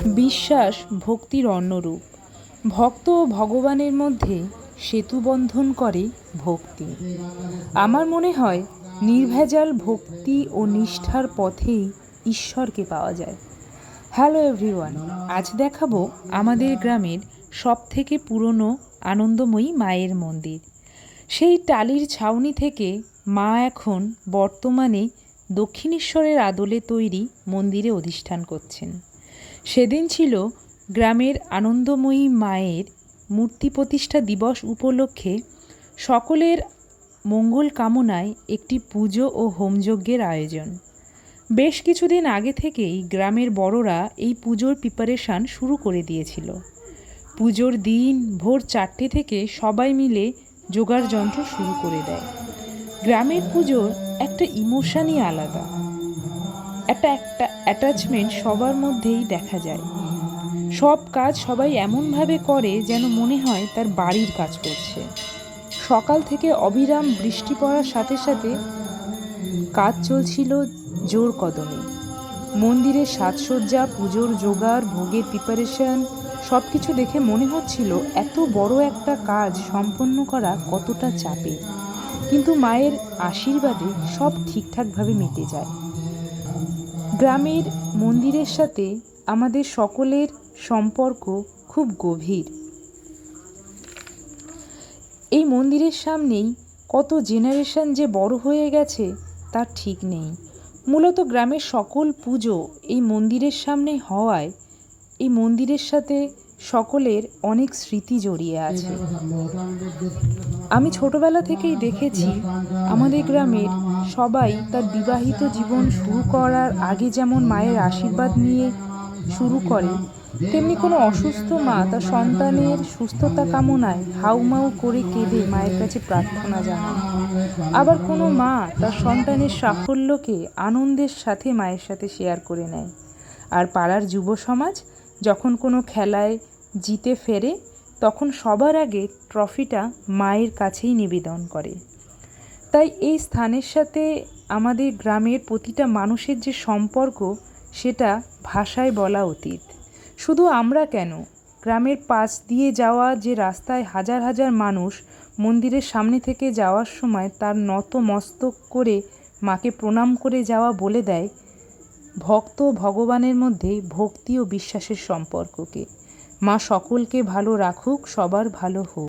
বিশ্বাস ভক্তির অন্যরূপ। ভক্ত ও ভগবানের মধ্যে সেতুবন্ধন করে ভক্তি। আমার মনে হয় নির্ভেজাল ভক্তি ও নিষ্ঠার পথেই ঈশ্বরকে পাওয়া যায়। হ্যালো এভরিওয়ান, আজ দেখাবো আমাদের গ্রামের সবথেকে পুরনো আনন্দময়ী মায়ের মন্দির। সেই টালির ছাউনি থেকে মা এখন বর্তমানে দক্ষিণেশ্বরের আদলে তৈরি মন্দিরে অধিষ্ঠান করছেন। সেদিন ছিল গ্রামের আনন্দময়ী মায়ের মূর্তি প্রতিষ্ঠা দিবস উপলক্ষে সকলের মঙ্গল কামনায় একটি পুজো ও হোমযজ্ঞের আয়োজন। বেশ কিছুদিন আগে থেকেই গ্রামের বড়রা এই পুজোর প্রিপারেশান শুরু করে দিয়েছিল। পুজোর দিন ভোর চারটে থেকে সবাই মিলে জোগাড় যন্ত্র শুরু করে দেয়। গ্রামের পুজোর একটা ইমোশানই আলাদা। একটা একটা অ্যাটাচমেন্ট সবার মধ্যেই দেখা যায়। সব কাজ সবাই এমনভাবে করে যেন মনে হয় তার বাড়ির কাজ করছে। সকাল থেকে অবিরাম বৃষ্টি পড়ার সাথে সাথে কাজ চলছিল জোর কদমে। মন্দিরের সাজসজ্জা, পুজোর জোগাড়, ভোগের প্রিপারেশন সব কিছু দেখে মনে হচ্ছিল এত বড় একটা কাজ সম্পন্ন করা কতটা চাপে। কিন্তু মায়ের আশীর্বাদে সব ঠিকঠাকভাবে মিটে যায়। গ্রামের মন্দিরের সাথে আমাদের সকলের সম্পর্ক খুব গভীর। এই মন্দিরের সামনেই কত জেনারেশন যে বড় হয়ে গেছে তার ঠিক নেই। মূলত গ্রামের সকল পুজো এই মন্দিরের সামনে হওয়ায় এই মন্দিরের সাথে সকলের অনেক স্মৃতি জড়িয়ে আছে। আমি ছোটবেলা থেকেই দেখেছি, আমাদের গ্রামের সবাই তার বিবাহিত জীবন শুরু করার আগে যেমন মায়ের আশীর্বাদ নিয়ে শুরু করে, তেমনি কোনো অসুস্থ মা তার সন্তানের সুস্থতা কামনায় হাউমাউ করে কেঁদে মায়ের কাছে প্রার্থনা জানায়। আবার কোনো মা তার সন্তানের সাফল্যকে আনন্দের সাথে মায়ের সাথে শেয়ার করে নেয়। আর পাড়ার যুব সমাজ যখন কোনো খেলায় জিতে ফেরে তখন সবার আগে ট্রফিটা মায়ের কাছেই নিবেদন করে। তাই এই স্থানের সাথে আমাদের গ্রামের প্রতিটা মানুষের যে সম্পর্ক, সেটা ভাষায় বলা অতীত। শুধু আমরা কেন? গ্রামের পাশ দিয়ে যাওয়া যে রাস্তায় হাজার হাজার মানুষ মন্দিরের সামনে থেকে যাওয়ার সময় তার নত মস্তক করে মাকে প্রণাম করে যাওয়া বলে দেয় ভক্ত ভগবানের মধ্যে ভক্তি ও বিশ্বাসের সম্পর্ককে। মা সকলকে ভালো রাখুক সবার ভালো হোক।